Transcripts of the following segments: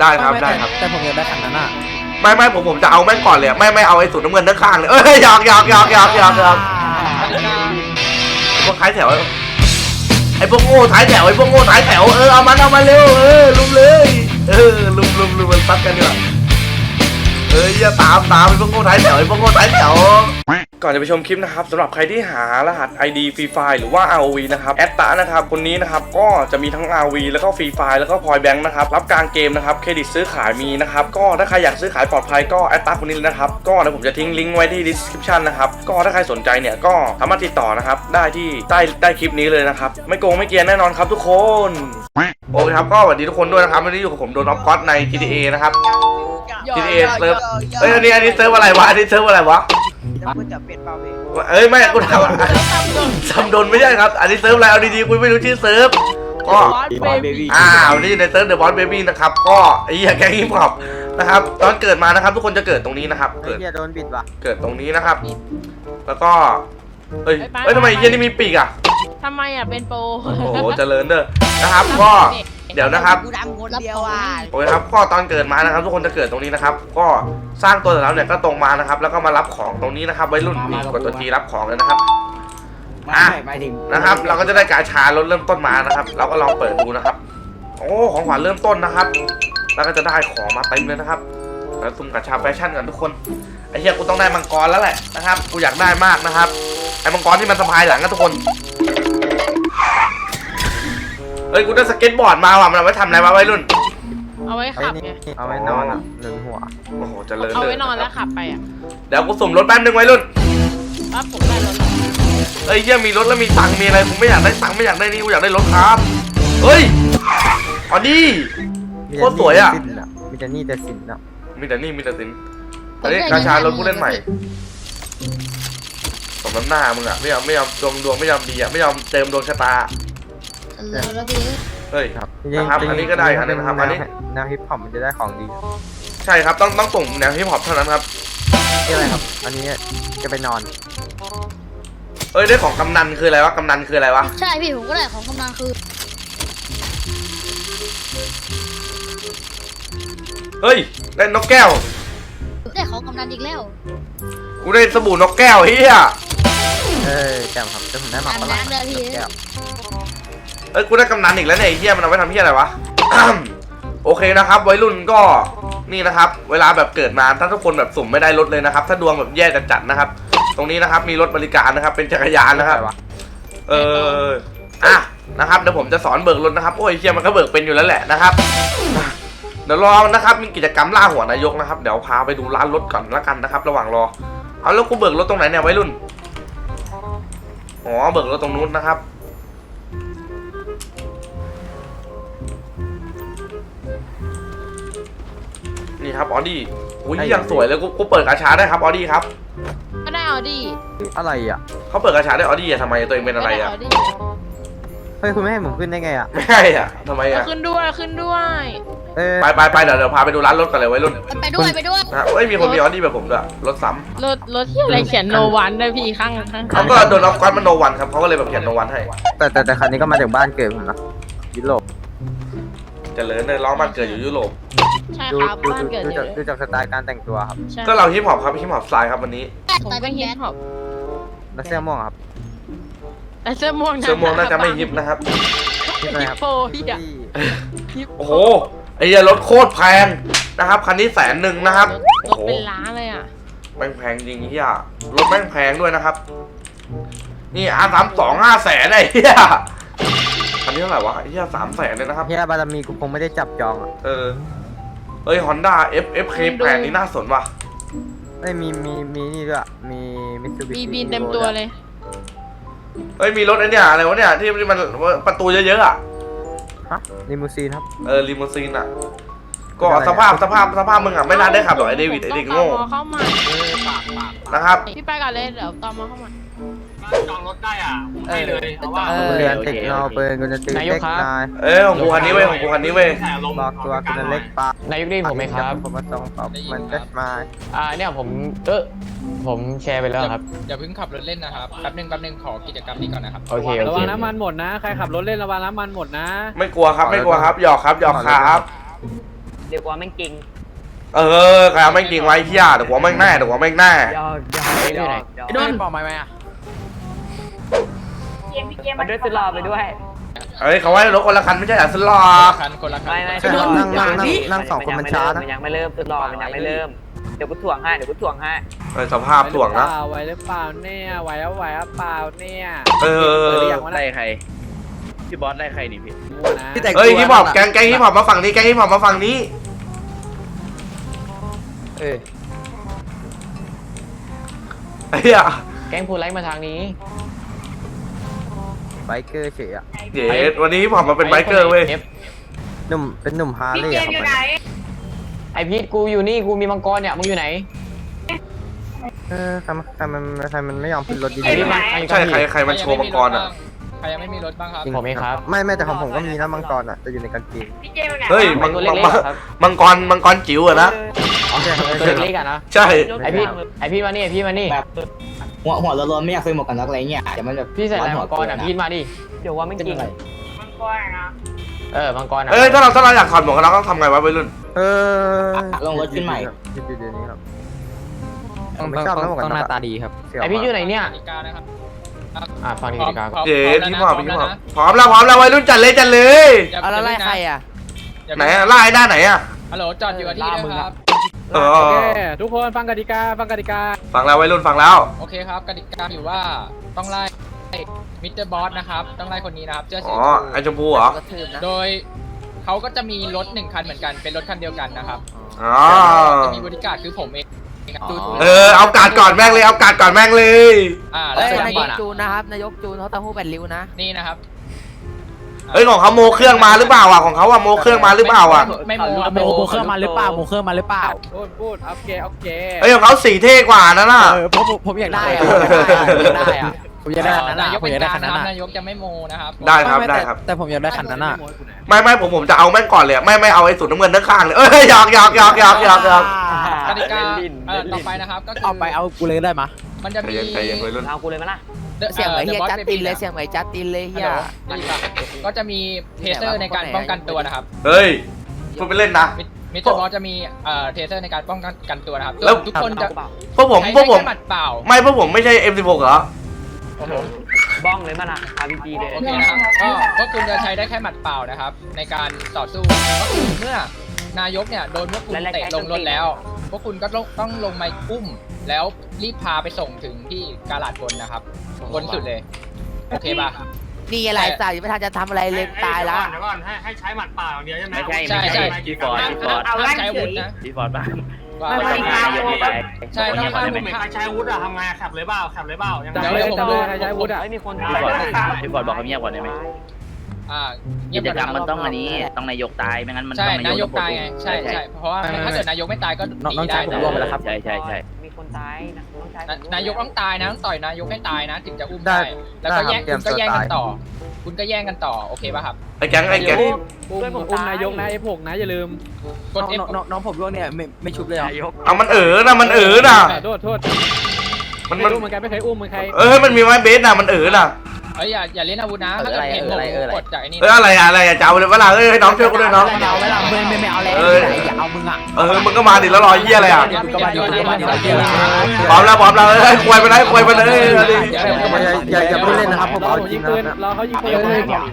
ได้ครับม่ม่ได้ครับ แต่ผมอยากได้คันนั้นอะไม่ไม่ผมผมจะเอาแม่งก่อนเลยอะไม่ไม่เอาไอ้สูตรน้ำเงินด้านข้างเลยเอ้ยหยอกหยอกหยอกหยอกหยอกหยอกพวกท้ายแถวไอ้พวกโง่ท้ายแถวไอ้พวกโง่ท้ายแถวเออเอามันเอามาเร็วเออลุมเลยเออลุมลุมลุมมันซัดกันดีกว่าเอ้ยอย่าตามตามไอ้พวกโง่ท้ายแถวไอ้พวกโง่ท้ายแถว ก่อนจะไปชมคลิปนะครับสำหรับใครที่หารหัส ID Free Fire หรือว่า ROV นะครับแอดตานะครับคนนี้นะครับก็จะมีทั้ง ROV แล้วก็ Free Fire แล้วก็พอยแบงค์นะครับรับกลางเกมนะครับเครดิตซื้อขายมีนะครับก็ถ้าใครอยากซื้อขายปลอดภัยก็แอดตาคนนี้เลยนะครับก็เดี๋ยวผมจะทิ้งลิงก์ไว้ที่ description นะครับก็ถ้าใครสนใจเนี่ยก็สามารถติดต่อนะครับได้ที่ใต้ใต้คลิปนี้เลยนะครับไม่โกงไม่เกรียนแน่นอนครับทุกคนโอเคครับก็สวัสดีทุกคนด้วยนะครับวันนี้อยู่กับผมโดนออฟก๊อตใน GTA นะครับ GTA เซิร์ฟเอ้ยอันนี้อันนี้เซิร์ฟอะไรวะอันนี้เซิร์ฟอะไรวะ แล้วคุณจะเป็นเปล่าพี่เอ้ยไม่กูถามว่าจำโดนไม่ใช่ครับ อันนี้เซิร์ฟอะไรเอาดีๆกูไม่รู้ชื่อเซิร์ฟก็บอสเบบี้อ้าวนี่ในเซิร์ฟเดอะบอสเบบี้นะครับ ก็ไอ้เหี้ยแกงฮิปฮอปนะครับ ตอนเกิดมานะครับ ทุกคนจะเกิดตรงนี้นะครับไอ้เกิดเหี้ยโดนบิดว่ะเกิดตรงนี้นะครับ แล้วก็เอ้ยเอ้ยทำไมไอ้เหี้ยนี่มีปีกอะทำไมอะเป็นโปรโอ้โหเจริญเด้อนะครับ ก็ เดี๋ยวนะครับ กูดำคนเดียวอะโอเคครับก็ตอนเกิดมานะครับ ทุกคนจะเกิดตรงนี้นะครับ ก็สร้างตัวเสร็จแล้วเนี่ยก็ตรงมานะครับ แล้วก็มารับของตรงนี้นะครับไว้รุ่นนี่กดตัวจีรับของเลยนะครับ ไม่หมายถึงนะครับ เราก็จะได้กาชารถเริ่มต้นมานะครับ เราก็ลองเปิดดูนะครับ โอ้ของขวัญเริ่มต้นนะครับ แล้วก็จะได้ของมาเต็มเลยนะครับแล้วซุ่มกาชาแฟชั่นกันทุกคนไอ้เหี้ยกูต้องได้มังกรแล้วแหละนะครับ กูอยากได้มากนะครับไอ้มังกรที่มันสะพายหลังกันทุกคน เอ้ยกูได้สเก็ตบอร์ดมาว่ะมันเอาไว้ทำอะไรวะวัยรุ่น เอาไว้ไอ้ขับนี่ไงเอาไว้นอนอะหนึ่งหัว โอ้โหเจริญเอาเลยไว้นอนแล้วขับไปอะเดี๋ยวกูสุ่มรถแป๊บนึงวัยรุ่นปั๊บผมได้รถแล้วเอ้ยเหี้ยมีรถแล้วมีตังค์มีอะไรกูไม่อยากได้ตังค์ไม่อยากได้นี่กูอยากได้รถครับเฮ้ยอ๋อนี่โคตรสวยอะ มีแต่นี่แต่สินอะมีแต่นี่มีแต่สินอันนี้กาชารถผู้เล่นใหม่สมน้ำหน้ามึงอะไม่ยอมไม่ยอมดวงดวงไม่ยอมดีอะไม่ยอมเติมดวงชะตา แล้วแล้วพี่ เฮ้ย ครับนะครับอันนี้ก็ได้อันนี้นะครับอันนี้ แนวฮิปฮอปมันจะได้ของดีใช่ครับต้องต้องส่งแนวฮิปฮอปเท่านั้นครับที่อะไรครับ อันนี้จะไปนอน เอ้ยได้ของกำนันคืออะไรวะกำนันคืออะไรวะ ใช่พี่ผมก็ได้ของกำนันคือเฮ้ยได้นกแก้ว ได้ของกำนันอีกแล้วกูได้สบู่นกแก้วเฮียเออแจ่มครับเดี๋ยวผมได้มาฝรั่งอาบน้ำเลยพี่ แก้ว เอ้ยกูได้กำนันอีกแล้วเนี่ยไอ้เฮียมันเอาไว้ทำเฮียอะไรวะ โอเคนะครับวัยรุ่นก็นี่นะครับ เวลาแบบเกิดมาถ้าทุกคนแบบสุ่มไม่ได้รถเลยนะครับ ถ้าดวงแบบแย่จัดๆนะครับ ตรงนี้นะครับมีรถบริการนะครับ เป็นจักรยานนะครับอะไรวเอออะนะครับเดี๋ยวผมจะสอนเบิกรถนะครับโอ้ยเฮียมันก็เบิกเป็นอยู่แล้วแหละนะครับอะเดี๋ยวรอนะครับมีกิจกรรมล่าหัวนายกนะครับเดี๋ยวพาไปดูร้านรถก่อนละกันนะครับ ระหว่างรอเอาแล้วกูเบิกรถตรงไหนเนี่ยวัยรุ่นอ๋อเบิกรถตรงนู้นนะครับ ครับออดี้อุ้ยยังสวยเลยกูกูเปิดกระชาได้ครับออดี้ครับก็ได้เอาดิอะไรอะเขาเปิดกระชาได้ออดี้อะทำไมตัวเองเป็นอะไรอะก็ด้เฮ้ยคุณไม่ให้ผมขึ้นได้ไงอะไม่ใช่อะทำไมเอาอะดิขึ้นด้วยขึ้นด้วยเออไปไปไปเดี๋ยวเดี๋ยวพาไปดูร้านรถกันเลยวัยรุ่นไปด้วยไปด้วยนะเอ้ยมีคนมีออดี้แบบผมด้วยรถซ้รถรถที่อะไรเขียนโนวันด้วยพี่ข้างข้างำเขาก็โดนออฟก้อนมันโนวันครับเขาก็เลยแบบเขียนโนวันให้ แต่แต่แต่คันนี้ก็มาจากบ้านเกิดผมนะยุโรปเจริญเลยร้องบ้านเกิดอยู่ยุโรป ใช่ดูครับดูบ้านดูเกิดดูเยจากอะดูจากสไตล์การแต่งตัวครับใช่ก็เราฮิปฮอปครับฮิปฮอปสไตล์ครับวันนี้ผมตายก็เป็นฮิแบปนฮอปแล้วเสื้อม่วงครับแต่เสื้อม่วงเสื้อม่วงน่าจะไม่ฮิปนะครับที่อะไรฮิคปรับโปพี่อะที่ฮิปโอ้โหไอ้เหี้ยรถโคตรแพงนะครับคันนี้แสนหนึ่งนะครับรโอ้ถโหเป็นล้านเลยอะแม่งแพงจริงเฮียรถแม่งแพงด้วยนะครับ นี่อาสามสองห้าแสนไอ้เฮียคันนี้เท่าไหร่วะไอ้เฮียสามแสนเลยนะครับ เฮียบารมีกูคงไม่ได้จับจองอะเออ เอ้ยฮอนด้า F F K แปดนี่น่าสนว่ะไม่มีมีมีนี่ด้วย มีมิตซูบิมีบีนเต็มตัวเลย เอ้ยมีรถไอ้เนี่ยอะไรวะเนี่ยที่มันประตูเยอะๆอะฮะลิมูซีนครับ เออลิมูซีนอะ ก็สภาพสภาพสภาพมึงอะไม่น่าได้ขับหรอกไอ้เดวิดไอ้เด็กโง่ต้องตมเข้ามานะครับ พี่ไปก่อนเลยเดี๋ยวตอมมาเข้ามา จองรถได้อะผมให้เลยเพราะว่าเออ เรียนติดนอเปินกูจะตีนายกเล็กครับ นายเอ้ยของกูคันนี้เว้ยของกูคันนี้เว้ยใส่อารมณ์บอกตัวกูจะเล็กปลานายกได้ยินผมไหมครับ ผมมาส่งตอบมันก็มาอ่าเนี่ยผมเออผมแชร์ไปแล้วครับ อย่าเพิ่งขับรถเล่นนะครับ แป๊บนึงแป๊บนึงขอกิจกรรมนี้ก่อนนะครับ โอเคโอระเควังน้ำมันหมดนะ ใครขับรถเล่นระวังน้ำมันหมดนะ ไม่กลัวครับไม่กลัวครับหยอกครับหยอกครับเรียกว่าแม่งจริงเออใครเอาแม่งจริงไว้เฮียเดี๋ยวหัวแม่งแน่เดี๋ยวหัวแม่งแน่ยอกยอกยอกยอกโดนบอกไหมไหมอะ มาด้วยสุดหล่อไปด้วย เอ้ยเขาไว้รถคนละคันไม่ใช่เหรอสลอคันคนละคันไม่ไม่ใช่ครับนั่งนั่งนั่งนั่งสองคนมันช้านะมันยังไม่เริ่มสุดหล่อมันยังไม่เริ่ม เดี๋ยวกูถ่วงให้เดี๋ยวกูถ่วงให้เออสภาพถ่วงนะไหวหรือเปล่าเนี่ยไหวแล้วไหวหรือเปล่าเนี่ยเออไล่ใครพี่บอสได้ใครนี่พี่นะเอ้ยฮิปฮอปแกงแกงฮิปฮอปมาฝั่งนี้แกงฮิปฮอปมาฝั่งนี้เออไอ้เหี้ยแก๊งพูดไลท์มาทางนี้ ไบเกอร์เฉยอะเดี๋ยววันนี้ฮิปฮอปมาเป็นไบเกอร์เว้ยอฟหนุ่มเป็นหนุ่มฮาร์เลย์ครับไอพีทกูอยู่นี่กูมีมังกรเนี่ยมึงอยู่ไหนเออใครมันใครมันใครมันไม่ยอมขึ้นรถดีไอพีทมัน ใช่ใครใครมันโชว์มังกรอะ ใครยังไม่มีรถบ้างครับผมเองครับ ไม่ไม่แต่ของผมก็มีนะมังกรอะจะอยู่ในกางเกงเฮ้ยมังตัวมัเล็งกๆอะครับมังกรมังกรจิ๋วอะนะใช่ครับตัวเล็กๆอะนะใช่ ไอพีทไอพีทมานี่ไอพีทมานี่แบบ หัวหัวโล้นๆไม่อยากซื้อหมวกกันน็อกอะไรเงี้ยเดี๋ยวมันแบบพี่ใส่ลายมังกรอะพีทมาดิเดี๋ยวว่าแม่งจริงเออมังกรอะเอ้ยถ้าเราถ้าเราอยากถอดหมวกกันน็อกต้องทำไงวะวัยรุ่นเออลงรถขึ้นใหม่เดี๋ยวนี้ครับผมไม่ชอบนะหมวกกันน็อกหน้าตาดีครับไอพีทอยู่ไหนเนี่ยกติกานะครับอะฟังดีพร้อมดีกว่าพร้อมเดี๋ยวพร้อมฮิปแล้วฮอปนะฮิปฮอปพร้อมแล้วนะพร้อมแล้วพร้อมแล้ววัยรุ่นจัดเลยจัดเลยอย่าเอาแล้วไล่อย่าใครอะอย่าไหนอะไล่หน้าไหนอะฮัลโหลจอดอยู่กับที่ด้วยครับ เออทุกคนฟังกติกาฟังกติกาฟังแล้ววัยรุ่นฟังแล้ว โอเคครับกติกาอยู่ว่าต้องไล่มิสเตอร์บอสนะครับ ต้องไล่คนนี้นะครับเจ้าสีอ๋อ ชมไอพูชมพูเหรอโดยเขาก็จะมีรถหนึ่งคันเหมือนกันเป็นรถคันเดียวกันนะครับอ๋อ จะมีบริการดคือผมเองครับเออ เอาการดก่อนแม่งเลย เอาการดก่อนแม่งเลย อ่าแล้วเอ้ยส่วนนายบกอลอะจูนนะครับนายกจูนเขาต้องหู้แบตริ้วนะ นี่นะครับ เอ้ยของเขาโมเครื่องมาหรือเปล่าอะของเขาอะโมเครื่องมาหรือเปล่าอะไม่โมโมโมเครื่องมาหรือเปล่าโมเครื่องมาหรือเปล่าพูดพูดโอเคโอเคเอ้ยของเขาสีเท่กว่านั่นน่ะเออผมผมอยากได้อะเออผมอยากได้อะผมอยากได้คันนั้นนาอะยกผมเป็อนยากได้กลางคันนั้นนะครับอะนายกจะไม่โมนะครับได้ครับได้ครับ แต่ผมอยากได้คันนั้นอะไม่ไม่ผมผมจะเอาแม่งก่อนเลยอะไม่ไม่เอาไอ้สูตรน้ำเงินด้านข้างเลยเอ้ยหยอกหยอกหยอกหยอกหยอกหยอกกติกาเอ่อต่อไปนะครับก็คือเอาไปเอากูเลยได้มะมั นจะใจมีเย็นใจเย็นวัยรุ่น เอากูเลยมั้ยล่ะ The- เสียงเหมือน The เฮีย Boss จัดติน Baby เลยอะเสียงเหมือนจัดตินเลยเฮีฮัลยโหลได้ยินปะก็จะมีเทเซอร์ในการป้องกันตัวนะครับ เฮ้ยพูดไปเล่นนะ มิสเตอร์บอสจะมีเอ่อเทเซอร์ในการป้องกันตัวนะครับแล้ว ทุกคนจะพวกผมใช้พวกผม แค่หมัดเปล่าไม่พวกผมไม่ใช่ M16 เหรอ โอ้โหบ้องเลยมั้ยล่ะ RPG เลยโอเคนะครับก็ก็คุณจะใช้ได้แค่หมัดเปล่านะครับ ในการต่อสู้ก็คือเมื่อนายกเนี่ยโดนพวกคุณเตะลงรถแล้ว พวกคุณก็ต้องต้องลงมาอุ้ม แล้วรีบพาไปส่งถึงที่กาลาดบนนะครับบนสุดเลย โอเคป่ะ นี่อะไรสัตว์ยังไม่ทันจะทำอะไรเลยตายละเดี๋ยวก่อนให้ให้ใช้หมัดเปล่าอย่างเดียวใช่ไหมไม่ใช่ใช่ใช่ พี่ฟอร์ดห้ามพี่ฟอร์ดห้ามห้ามใช้อาวุธนะพี่ฟอร์ดบ้างว่า ไม่ไม่ไม่ยกไม่ได้ใช่ต้องขอห้ามเงียบไม่ก่อนได้ไหมใครใช้อาวุธอะทำไงอะขับเลยเปล่าขับเลยเปล่ายังไงเดี๋ยวเดี๋ยวผมดูใช้อาวุธอะไม่มีคนพี่ฟอร์ดพี่ฟอร์ดบอกเขาเงียบก่อนได้ไหม อ่าเงีกิยบจก่อนกรรมนะมันต้องอันนี้ ต้องนายกตายไม่งั้นมันใช่ต้องนายกตายไงใช่ใช่เพราะว่าถ้าเกิดนายกไม่ตายก็หนีได้ผมร่วมไปแล้วครับใช่ใช่ใช่มีคนตายนะน้องชายนะนายกต้องตายนะต้องต่อยนายกให้ตายนะถึงจะอุ้มได้ได้แล้วก็แย่งได้ครับคุณก็แย่งกันเตรียมตัวตายต่อ คุณก็แย่งกันต่อโอเคป่ะครับไอ้แก๊งไอ้แก๊งอุ้มอุ้มนายกนะ F6 นะอย่าลืมกด F น้องน้องผมร่วงเนี่ยไม่ไม่ชุบเลยอะเอามันเอ๋อนะมันเอ๋อนะโทษโทษมันไม่มันรู้เหมือนกันไม่เคยอุ้มเหมือนใครเอ้ยมันมีไม้เบสนะมันเอ๋อนะ เอ้ยอย่าอย่าเล่นอาวุธนะถ้าเกิดเห็นผมกดจากไอ้นี่เอ้ยอะไรอะอะไรอะจะเอาเลยเวลาเอ้ยให้น้องช่วยกูด้วยน้อง ไม่เอาไม่เอาไม่ไม่ไม่เอาแล้วเอ้ยอย่าเอามึงอะเออมึงก็มาดิแล้วรอเยี่ยอะไรอะก็มาดิก็มาดิก็มาดิพร้อมแล้วพร้อมแล้วเอ้ยควยไปเลยควยไปเลยเอาดิอย่าอย่าพูดเล่นนะครับผมเอาจริงนะรอเขายิงปืน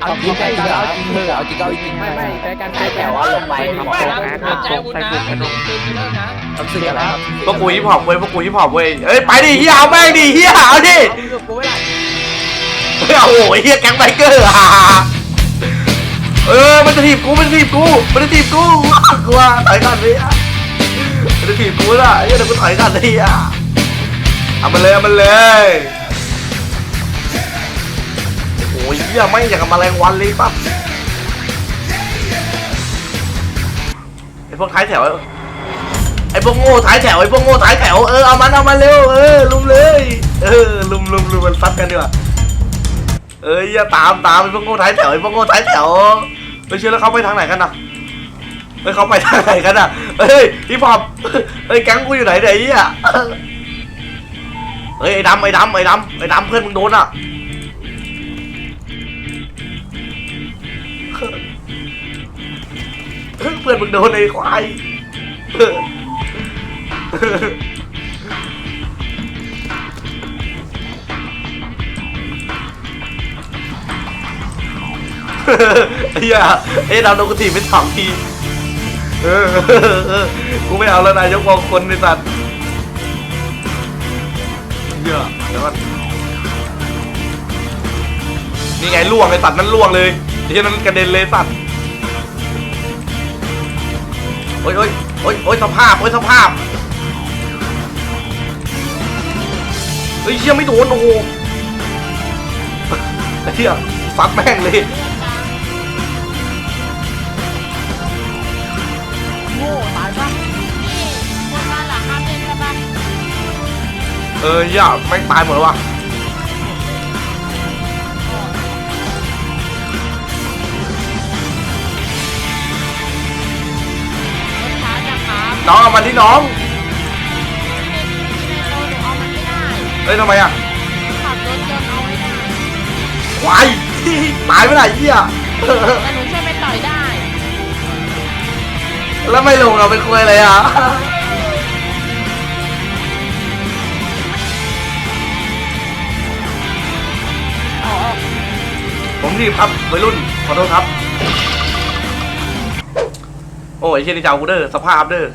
เอาจริงเอาจริงเอาจริงเถอะเอาจริงเอาจริงไม่ไม่ใช้การใช้แถวเอาลงไปไม่นะไม่ใจอาวุธนะไม่ต้องปืนเลิกนะทำสื่ออะไรครับพวกกูฮิปฮอปเว้ยพวกกูฮิปฮอปเว้ยเอ้ยไปดิเฮียเอาแม่งดิเฮียเอาดิ กูไม่ได้เฮ้ย โอ้โหเฮียแก๊งไบเกอร์อะเออมันจะถีบกูมันจะถีบกูมันจะถีบกูกลัวถอยก่อนเลยอะมันจะถีบกูล่ะเฮียเดี๋ยวกูถอยก่อนเลยอะเอามันเลยเอามันเลยโอ้ยเฮียไม่อยากกับแมลงวันเลยปั๊บไอพวกท้ายแถวไอ้พวกโง่ท้ายแถวไอ้พวกโง่ท้ายแถวเออเอามันเอามันเร็วเออลุมเลย เออลุมลุมลุมมันซัดกันดีกว่า เอ้ยอย่าตามตามไอ้พวกโง่ท้ายแถวไอ้พวกโง่ท้ายแถวไปเชื่อแล้วเขาไปทางไหนกันนะเฮ้ยเขาไปทางไหนกันอะเฮ้ยพี่พอปเฮ้ยแก๊งกูอยู่ไหนเนี่ยไอ้เหี้ยเฮ้ยไอ้ดำไอ้ดำไอ้ดำไอ้ดำเพื่อนมึงโดนอะเพื่อนมึงโดนไอ้ควาย ไอ้เหี้ยเอ้ดาวโดนกูถีบไปสองทีเออเออกูไม่เอาแล้วนายยกมองคนในสัตว์เหี้ยเดี๋ยวก่อนนี่ไงล่วงไอ้สัตว์นั่นล่วงเลยไอ้เหี้ยนั่นกระเด็นเลยสัตว์โอ้ยโอ้ยโอ้ยโอ้ยสภาพโอ้ยสภาพเฮ้ยเชี่ยไม่โดนโอ้โหไอ้เหี้ยฟัดแม่งเลย เออเหี้ยแม่งตายหมดแล้ววะรถช้าจังครับน้องเอามาที่น้องในในโตหนูเอามันไม่ได้เฮ้ยทำไมอะขับรถยนต์เอาไม่ได้ควาย ตายไม่ได้เหี้ยแต่หนูช่วยไปต่อยได้ แล้วไม่ลงเราเป็นคุยเลยอะ ผมรีบครับวัยรุ่นขอโทษครับ โอ้ยเชี่ยนี่เจ้ากูเด้อสภาพเด้อ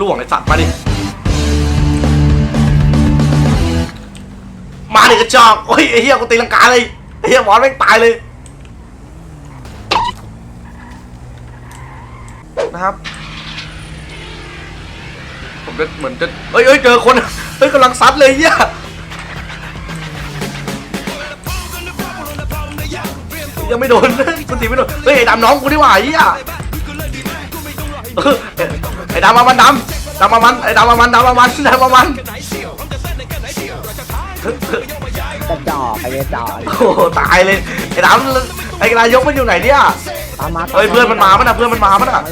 ล่วงไอสัตว์มาดิ มาดิกระจอกโอ้ยไอเหี้ยกูตีลังกาเลยไอเหี้ยหมอนแม่งตายเลยนะครับ ผมจะเหมือนจะเอ้ยเอ้ยเจอคนเฮ้ยกำลังซัดเลยเหี้ยยังไม่โดนคุณตีไม่โดนเฮ้ยไอ้ดำน้องกูดีกว่าเหี้ยเออไอ้ดำมามันดำดำมามันไอ้ดำมามันดำมามันดำมามันกระจอกไปเลยจ่อโอ้โหตายเลยไอ้ดำไอ้นายกมันอยู่ไหนเนี่ยตามมาเฮ้ยเพื่อนมันมาปะน่ะเพื่อนมันมาปะน่ะ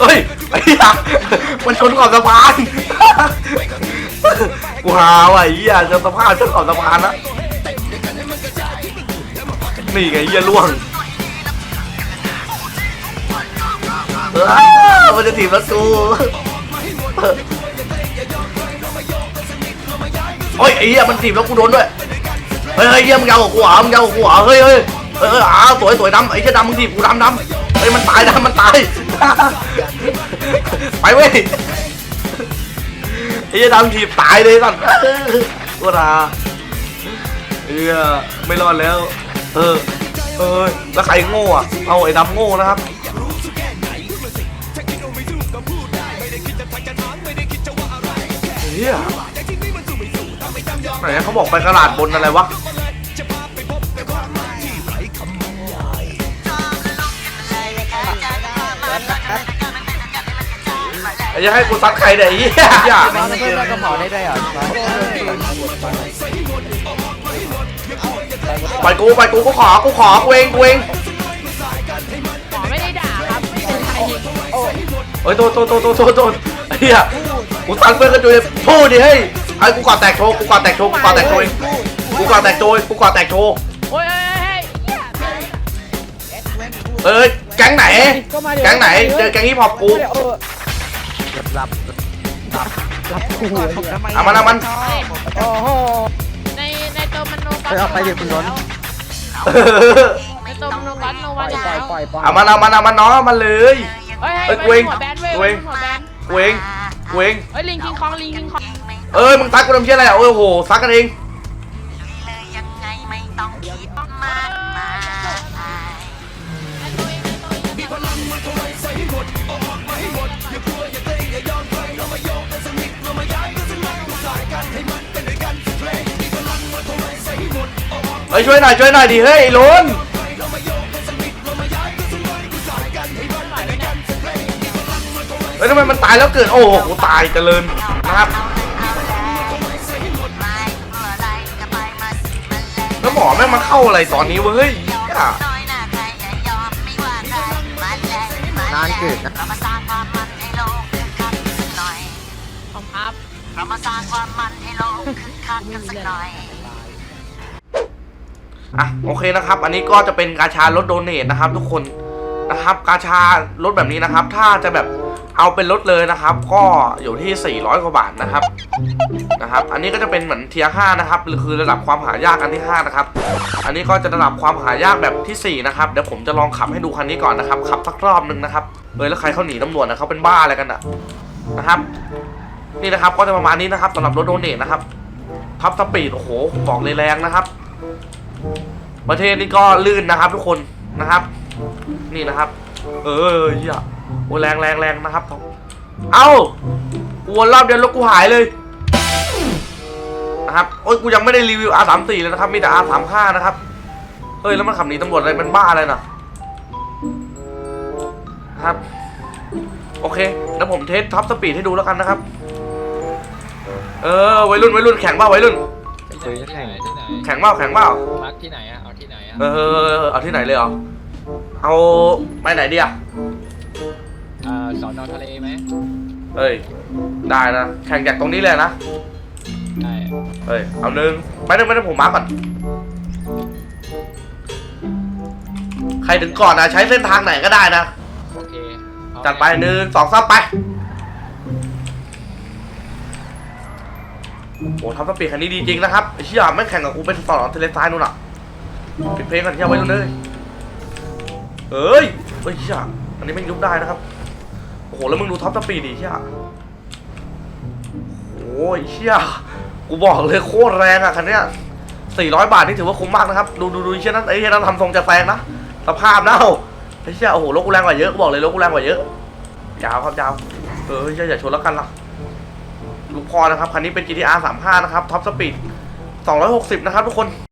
เฮ้ยไอ้เหี้ย มันชนขอบสะพาน กูหาว่ะไอ้เหี้ยชนสะพานชนขอบสะพานนะนี่ไงเหี้ยล่วงอ้ยมันจะถีบรถกูโอ้ยไอ้เหี้ยมันถีบรถกูโดนด้วย เฮ้ยเฮ้ยเหี้ยมึงยาวกว่ากูเหรอมึงยาวกว่ากูเหรอเฮ้ยเฮ้ยเฮ้ยเฮ้ยอ้าวสวยสวยดำไอ้เหี้ยดำมึงถีบกูดำดำเฮ้ยมันตายดำมันตาย ไปเว้ยไอ้เหี้ยดำถีบตายเลยสัตว์กูราเฮียไม่รอดแล้ว เออ เออแล้วใครโง่อะเอาไอ้ดำโง่นะครับเฮียไหนอะเขาบอกไปกระดาษบนอะไรวะ จะให้กูซัดใครเนี่ยไอ้เหี้ยอย่าเพื่อนกระเป๋าได้ด้วยเหรอไปกูไปกูกูขอกูขอกูเองกูเองหมอไม่ได้ด่าครับไม่เป็นไรเฮ้ยโทษโทษโทษโทษโทษโทษไอ้เหี้ยกูซัดเพื่อนกันจุยพูดดิเฮ้ยไอ้กูกอดแตกโชว์กูกอดแตกโชว์กูกอดแตกโชว์เองกูกอดแตกโชว์กูกอดแตกโชว์โอ้ยเอ้ยเอ้ยเหี้ยเอ้ยแก๊งไหน แก๊งไหนเจอแก๊งฮิปฮอปกู รับรับกูเอามันเอามัน โอ้โห ในในตัวมันโนกัเฮ้ยเอาไปเดี๋ยวคุณโดนในตัวมันโนกัสโนวันอยู่ปล่แล้อยปล่อยปล่อยเอามันเอามันเอามันน้องเอามันเลย เฮ้ยเฮ้เฮ้ยกูเองหัวแบนเว้ยกูเองหัวแบนเองเองเฮ้ยลิงคิงคองลิงคิงคองเอ้ยมึงซักกูทำเชี่ยอะไรอะโอ้โหซักกันเอง ฮ้ยช่วยหน่อยช่วยหน่อยดิเฮ้ยไอ้ลุนเฮ้ยทำไมมันตายแล้วเกิดโอ้โหกูตายเจริญนะครับแล้วหมอแม่งมาเข้าอะไรตอนนี้วะเฮ้ยอะนานเกิดนะของครับเรามาสร้างความมันให้โลกคึกคักกันสักหน่อย อะโอเคนะครับ อันนี้ก็จะเป็นกาชาลดโดเนทนะครับ ทุกคนนะครับ กาชาลดแบบนี้นะครับ ถ้าจะแบบเอาเป็นลดเลยนะครับ ก็อยู่ที่ 400 กว่าบาทนะครับนะครับ อันนี้ก็จะเป็นเหมือนเทียร์5นะครับหรือคือระดับความหายากอันที่ 5 นะครับ อันนี้ก็จะระดับความหายากแบบทีสี่4 นะครับเดี๋ยวผมจะลองขับให้ดูคันนี้ก่อนนะครับขับสักรอบหนึ่งนะครับเออแล้วใครเขาหนีตำรวจนะเขาเป็นบ้าอะไรกันอะนะครับ นี่นะครับก็จะประมาณนี้นะครับสำหรับรถโดเนทนะครับ ทับสปีดโอ้โหบอกเลยแรงนะครับ ประเทศนี้ก็ลื่นนะครับ ทุกคนนะครับ นี่นะครับ เออเฮียโอ้แรงแรงแรงนะครับเอ้าวนรอบเดียวรถกูหายเลยนะครับโอ้ยกูยังไม่ได้รีวิว R34 เลยนะครับ มีแต่ R35 นะครับ เฮ้ย แล้วมันขับหนีตำรวจอะไรเป็นบ้าอะไรน่ะครับ โอเค แล้วผมเทสท็อปสปีดให้ดูแล้วกันนะครับ เออวัยรุ่นวัยรุ่นแข่งเปล่าวัยรุ่น คุยแข่งที่ไหนแข่งเปล่าแข่งเปล่าพักที่ไหนอะเอาที่ไหนอะเออเอาที่ไหนเลยเหรอเอาไปไหนดีอะอ่าสอนอทะเลไหมเอ้ยได้นะแข่งจากตรงนี้เลยนะใช่เอ้ยเอาหนึ่งไม่ได้ไม่ได้ผมมาร์กก่อนใครถึงก่อนนะใช้เส้นทางไหนก็ได้นะโอเคเอาจัดไปหนึ่งสองสามไป โอ้ทำสปีดคันนี้ดีจริงนะครับไอ้เชี่ยไม่แข่งกับกูเป็นสอนเทเลซายนู่นอะปิดเพลงกันเชี่ยไว้รุ่นเลยเอ้ยเฮ้ยเชี่ยอันนี้ไม่ยุบได้นะครับโอ้โหแล้วมึงดูท็อปสปีดดิเชี่ยโอ้ยเชี่ยกูบอกเลยโคตรแรงอะคันเนี้ย400 บาทนี่ถือว่าคุ้มมากนะครับ ดูดูดูเชี่ยนั้นไอ้เชี่ยนั้นทำทรงจะแซงนะสภาพเน่าไอ้เชี่ยโอ้โหรถกูแรงกว่าเยอะกูบอกเลยรถกูแรงกว่าเยอะยาวครับยาวเอออย่าอย่าชนแล้วกันล่ะ ลูกพอนะครับคันนี้เป็น GTR 35 นะครับท็อปสปีด260 นะครับทุกคน